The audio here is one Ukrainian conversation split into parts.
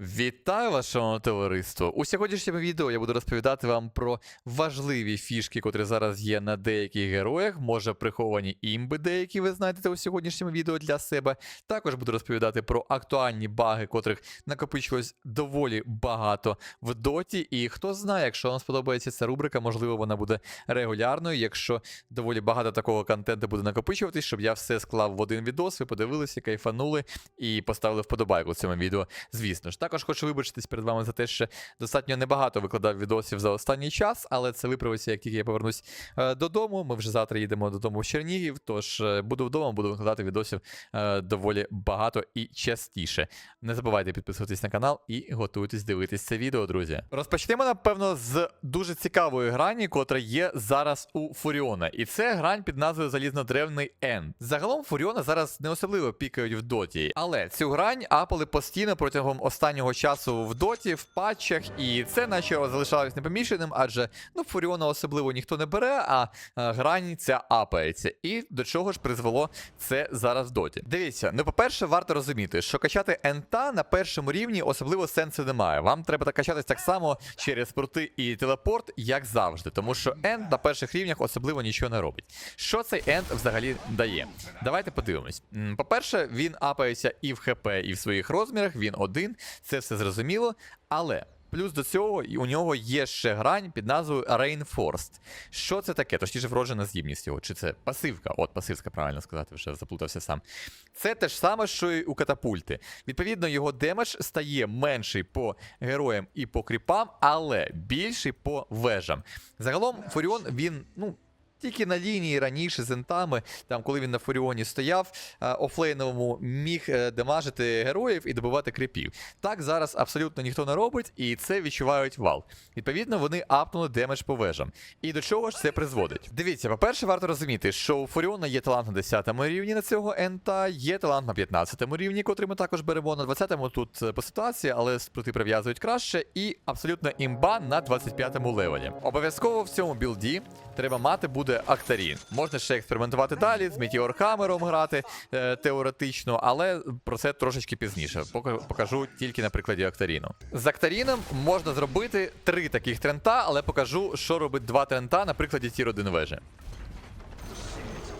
Вітаю вас, шановне товариство! У сьогоднішньому відео я буду розповідати вам про важливі фішки, котрі зараз є на деяких героях, може приховані імби, деякі ви знайдете у сьогоднішньому відео для себе. Також буду розповідати про актуальні баги, котрих накопичилось доволі багато в доті. І хто знає, якщо вам сподобається ця рубрика, можливо, вона буде регулярною. Якщо доволі багато такого контенту буде накопичуватись, щоб я все склав в один відос, ви подивилися, кайфанули і поставили вподобайку цьому відео. Звісно ж, також хочу вибачитись перед вами за те, що достатньо небагато викладав відосів за останній час, але це виправиться, як тільки я повернусь е, додому. Ми вже завтра їдемо додому в Чернігів. Тож е, буду вдома, буду викладати відосів е, доволі багато і частіше. Не забувайте підписуватись на канал і готуйтесь дивитись це відео, друзі. Розпочнемо, напевно, з дуже цікавої грані, котра є зараз у Фуріона. І це грань під назвою Залізнодревний Енд. Загалом Фуріона зараз не особливо пікають в доті, але цю грань апали постійно протягом останнього часу в доті, в патчах, і це наче залишалось непоміченим, адже ну Фуріона особливо ніхто не бере, а е, грань ця апається. І до чого ж призвело це зараз в доті? Дивіться, ну по-перше, варто розуміти, що качати ента на першому рівні особливо сенсу немає. Вам треба качатись так само через порти і телепорт, як завжди, тому що енд на перших рівнях особливо нічого не робить. Що цей енд взагалі дає? Давайте подивимось. По-перше, він апається і в ХП, і в своїх розмірах. Він один, це все зрозуміло. Але плюс до цього у нього є ще грань під назвою Reinforced. Що це таке? Точніше, вроджена здібність його. Чи це пасивка? От, пасивка, правильно сказати, вже заплутався сам. Це те ж саме, що і у катапульти. Відповідно, його демедж стає менший по героям і по кріпам, але більший по вежам. Загалом, Фуріон, він, ну. Тільки на лінії раніше з ентами, там коли він на Фуріоні стояв, е, офлейновому міг е, дамажити героїв і добивати кріпів. Так зараз абсолютно ніхто не робить, і це відчувають вал. Відповідно, вони апнули демедж по вежам. І до чого ж це призводить? Дивіться, по-перше, варто розуміти, що у Фуріона є талант на 10 рівні на цього ента, є талант на 15 рівні, котрий ми також беремо. На 20-му тут е, по ситуації, але спрути прив'язують краще, і абсолютно імба на 25-му левелі. Обов'язково в цьому білді треба мати буде Актарін. Можна ще експериментувати далі, з Hammer'ом грати е, теоретично, але про це трошечки пізніше. Покажу тільки на прикладі Актаріну. З Актаріном можна зробити три таких трента, але покажу, що робить два трента на прикладі Тір 1 вежі.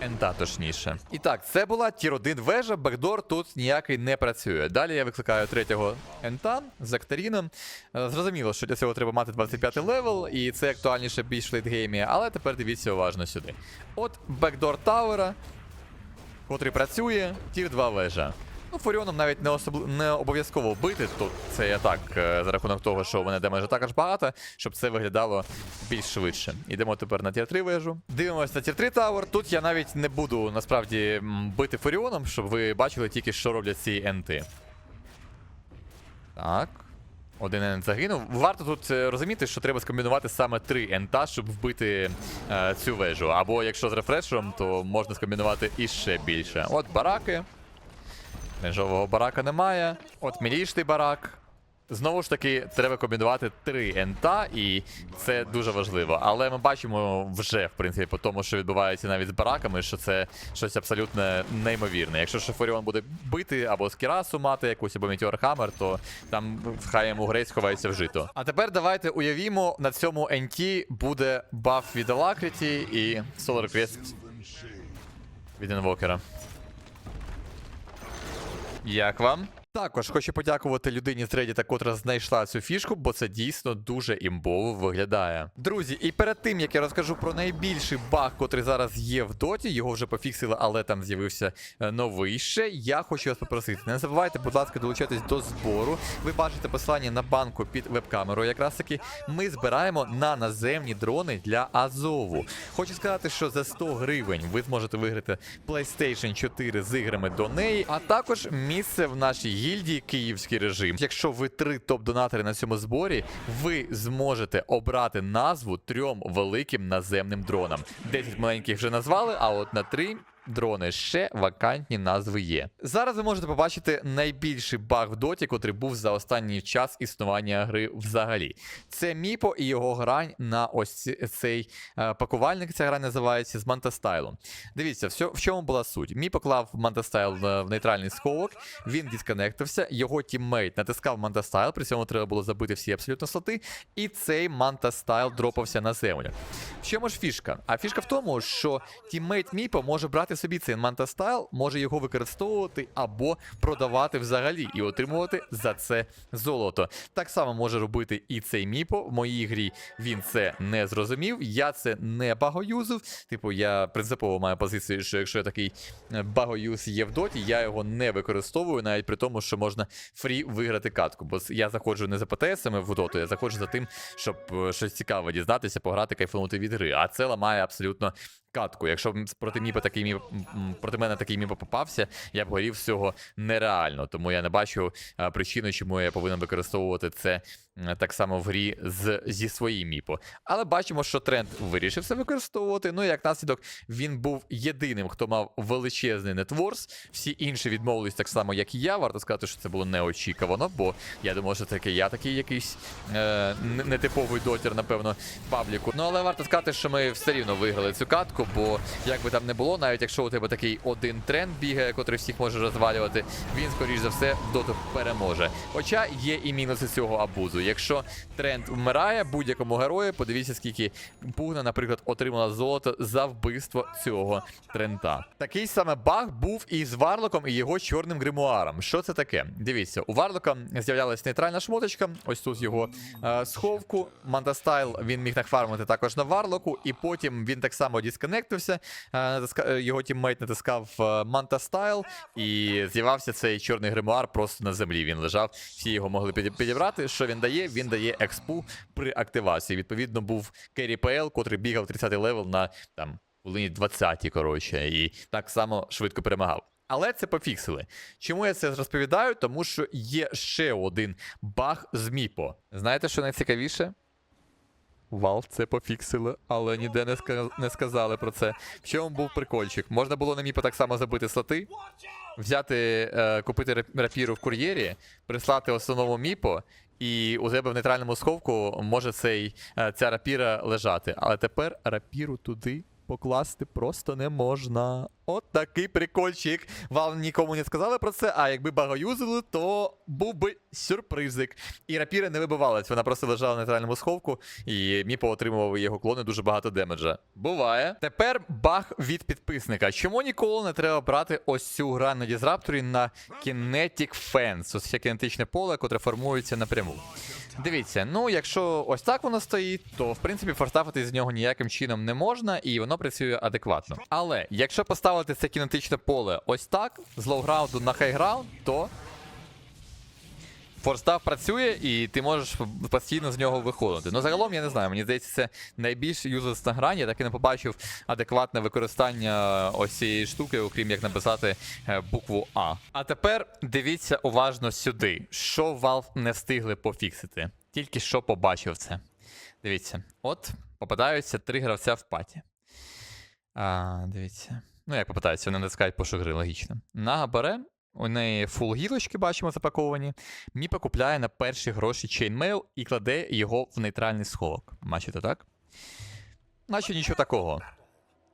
Ента точніше. І так, це була тір 1 вежа, бекдор тут ніякий не працює. Далі я викликаю третього ента з Актаріном. Е, Зрозуміло, що для цього треба мати 25 левел, і це актуальніше більш в лейтгеймі, але тепер дивіться уважно сюди. От бекдор Тауера, котрий працює, тір 2 вежа. Ну, Фуріоном навіть не, особли... не обов'язково бити, тут це я так, е, за рахунок того, що у мене демеджа також багато, щоб це виглядало більш швидше. Ідемо тепер на тір 3 вежу. Дивимось на тір 3 тавер. Тут я навіть не буду насправді бити Фуріоном, щоб ви бачили тільки, що роблять ці енти. Так. Один ент загинув. Варто тут е, розуміти, що треба скомбінувати саме три ента, щоб вбити е, цю вежу. Або якщо з рефрешером, то можна скомбінувати іще більше. От бараки. Межового барака немає. От мілішний барак. Знову ж таки, треба комбінувати три ента, і це дуже важливо. Але ми бачимо вже, в принципі, по тому, що відбувається навіть з бараками, що це щось абсолютно неймовірне. Якщо Шефоріон буде бити або з Кірасу мати якусь, або Meteor Hammer, то там хай йому грець ховається в жито. А тепер давайте уявімо, на цьому енті буде баф від Alacrity і Solar Crest від інвокера. Як вам? Також хочу подякувати людині з Reddit, котра знайшла цю фішку, бо це дійсно дуже імбово виглядає. Друзі, і перед тим як я розкажу про найбільший баг, котрий зараз є в доті, його вже пофіксили, але там з'явився е, новий ще. Я хочу вас попросити. Не забувайте, будь ласка, долучатись до збору. Ви бачите посилання на банку під веб-камерою. Якраз таки ми збираємо на наземні дрони для Азову. Хочу сказати, що за 100 гривень ви зможете виграти PlayStation 4 з іграми до неї, а також місце в нашій гільдії Київський режим. Якщо ви три топ-донатори на цьому зборі, ви зможете обрати назву трьом великим наземним дронам. 10 маленьких вже назвали, а от на три дрони. Ще вакантні назви є. Зараз ви можете побачити найбільший баг в доті, котрий був за останній час існування гри взагалі. Це Міпо і його грань на ось цей е, пакувальник. Ця гра називається з мантастайлом. Дивіться, все, в чому була суть. Мій поклав мантастайл в нейтральний сховок, він дисконектився, його тіммейт натискав мантастайл, при цьому треба було забити всі абсолютно слоти, і цей мантастайл дропався на землю. Чому ж фішка? А фішка в тому, що тіммейт Міпо може брати собі цей мантастайл, може його використовувати або продавати взагалі і отримувати за це золото. Так само може робити і цей Міпо. В моїй грі він це не зрозумів. Я це не багоюзив. Типу, я принципово маю позицію, що якщо я такий е, багоюз є в доті, я його не використовую, навіть при тому, що можна фрі виграти катку. Бо я заходжу не за ПТСами в доту, я заходжу за тим, щоб е, щось цікаве дізнатися, пограти, кайфанути від гри. А це ламає абсолютно катку. Якщо б проти міпа такий міп, проти мене такий міпа попався, я б горів з цього нереально. Тому я не бачу причини, чому я повинен використовувати це так само в грі з, зі своїм міпо. Але бачимо, що тренд вирішив це використовувати. Ну і як наслідок, він був єдиним, хто мав величезний нетворс. Всі інші відмовились так само, як і я. Варто сказати, що це було неочікувано, бо я думав, що таке я такий якийсь е, нетиповий дотір, напевно, пабліку. Ну але варто сказати, що ми все рівно виграли цю катку, бо як би там не було, навіть якщо у тебе такий один тренд бігає, котрий всіх може розвалювати, він, скоріш за все, доту переможе. Хоча є і мінуси цього абузу. Якщо тренд вмирає будь-якому герою, подивіться, скільки Пугна, наприклад, отримала золото за вбивство цього тренда. Такий саме баг був і з Варлоком і його чорним гримуаром. Що це таке? Дивіться, у Варлока з'являлась нейтральна шмоточка. Ось тут його е, сховку. Мантастайл він міг нафармити також на Варлоку, і потім він так само дисконектився. Е, натиска- е, його тіммейт натискав е, Мантастайл, і з'явився цей чорний гримуар просто на землі. Він лежав, всі його могли підібрати. Що він дає? Він дає експу при активації. Відповідно, був Керрі ПЛ, котрий бігав 30 левел на там хвилині 20, коротше, і так само швидко перемагав. Але це пофіксили. Чому я це розповідаю? Тому що є ще один баг з Міпо. Знаєте, що найцікавіше? Valve це пофіксили, але ніде не, ска... не сказали про це. В чому був прикольчик? Можна було на Міпо так само забити слоти, взяти, е, купити рап- рапіру в кур'єрі, прислати основному Міпо, і у тебе в нейтральному сховку може цей, е, ця рапіра лежати. Але тепер рапіру туди покласти просто не можна. От такий прикольчик. Вам нікому не сказали про це, а якби багоюзили, то був би сюрпризик. І рапіра не вибивалась, вона просто лежала в нейтральному сховку, і Міпо отримував його клони дуже багато демеджа. Буває. Тепер баг від підписника. Чому ніколи не треба брати ось цю грань на дізрапторі на Kinetic Fence? Ось це кінетичне поле, котре формується напряму. Дивіться, ну якщо ось так воно стоїть, то в принципі форстафити з нього ніяким чином не можна, і воно працює адекватно. Але якщо поставити це кінетичне поле ось так, з лоу-граунду на хай-граунд, то форстав працює, і ти можеш постійно з нього виходити. Ну загалом я не знаю, мені здається, це найбільш юзлесна грань. Я так і не побачив адекватне використання ось цієї штуки, окрім як написати е, букву А. А тепер дивіться уважно сюди, що Valve не встигли пофіксити. Тільки що побачив це. Дивіться, от попадаються три гравця в паті. А, дивіться. Ну, як попадаються, вони натискають пошук гри, логічно. Нага бере, у неї фул гілочки, бачимо, запаковані. Міпа купляє на перші гроші чейнмейл і кладе його в нейтральний сховок. Бачите, так? Наче нічого такого.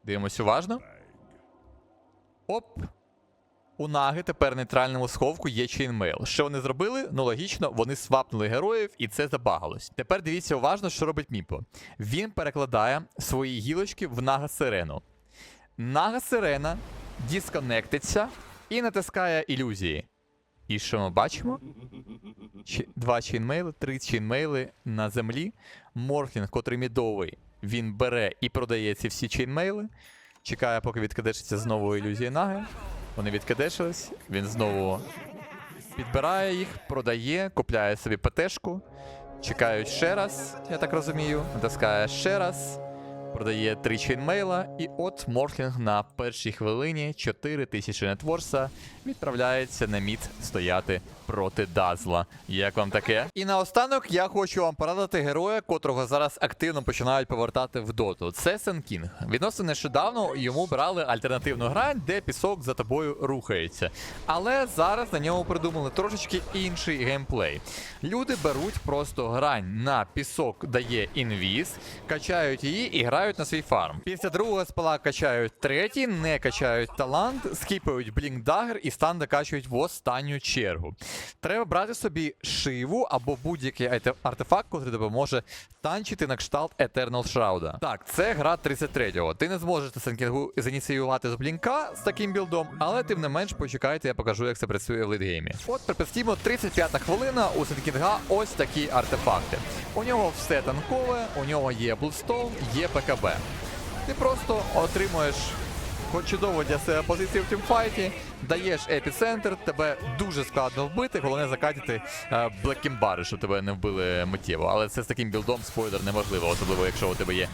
Дивимось уважно. Оп. У наги тепер нейтральному сховку є чейнмейл. Що вони зробили? Ну логічно, вони свапнули героїв, і це забагалось. Тепер дивіться уважно, що робить Міпо. Він перекладає свої гілочки в нага сирену. Нага сирена дисконектиться і натискає ілюзії. І що ми бачимо? Чи- Два чейнмейли, три чейнмейли на землі. Морфлінг, котрий мідовий, він бере і продає ці всі чейнмейли. Чекає, поки відкадешиться знову ілюзії наги. Вони відкадешились, він знову підбирає їх, продає, купляє собі ПТшку. Чекають ще раз, я так розумію. Натискає ще раз. Продає три чейнмейла, і от Морфлінг на першій хвилині 4 тисячі нетворса відправляється на мід стояти проти Дазла. Як вам таке? І наостанок я хочу вам порадити героя, котрого зараз активно починають повертати в доту. Це Сенкінг. Відносно нещодавно йому брали альтернативну грань, де пісок за тобою рухається. Але зараз на ньому придумали трошечки інший геймплей. Люди беруть просто грань на пісок, дає інвіз, качають її і грають на свій фарм. Після другого спала качають третій, не качають талант, скіпають блінк дагер і стан докачують в останню чергу. Треба брати собі шиву або будь-який артефакт, який допоможе танчити на кшталт Eternal Shroud. Так, це гра 33-го. Ти не зможеш Сенкінгу зініціювати з блінка з таким білдом, але тим не менш почекайте, я покажу, як це працює в лейтгеймі. От припустімо, 35-та хвилина у Сенкінга ось такі артефакти. У нього все танкове, у нього є Bloodstone, є ПКБ. Ти просто отримуєш хоч чудово для себе позицію в тімфайті, даєш епіцентр, тебе дуже складно вбити, головне закатити е, блекімбари, щоб тебе не вбили миттєво. Але це з таким білдом спойлер неможливо, особливо якщо у тебе є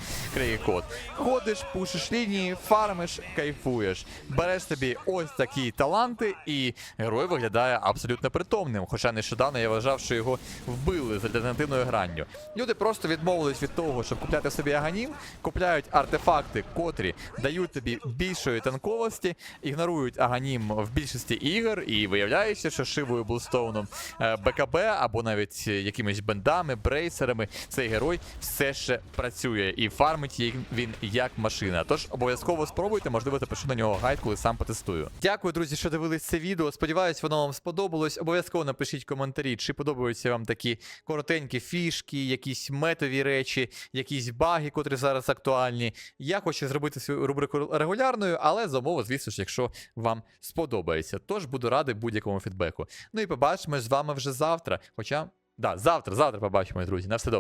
код. Ходиш, пушиш лінії, фармиш, кайфуєш. Береш собі ось такі таланти, і герой виглядає абсолютно притомним. Хоча нещодавно я вважав, що його вбили з альтернативною гранню. Люди просто відмовились від того, щоб купляти собі аганім, купляють артефакти, котрі дають тобі більшої танковості, ігнорують аганім в більшості ігор, і виявляється, що шивою Блстоуном е, БКБ або навіть якимись бендами, брейсерами, цей герой все ще працює і фармить він як машина. Тож обов'язково спробуйте, можливо, запишу на нього гайд, коли сам потестую. Дякую, друзі, що дивились це відео. Сподіваюсь, воно вам сподобалось. Обов'язково напишіть коментарі, чи подобаються вам такі коротенькі фішки, якісь метові речі, якісь баги, котрі зараз актуальні. Я хочу зробити цю рубрику регулярною, але за умови, звісно ж, якщо вам сподобається. Тож буду радий будь-якому фідбеку. Ну і побачимось з вами вже завтра. Хоча, да, завтра, завтра побачимось, друзі. На все добре.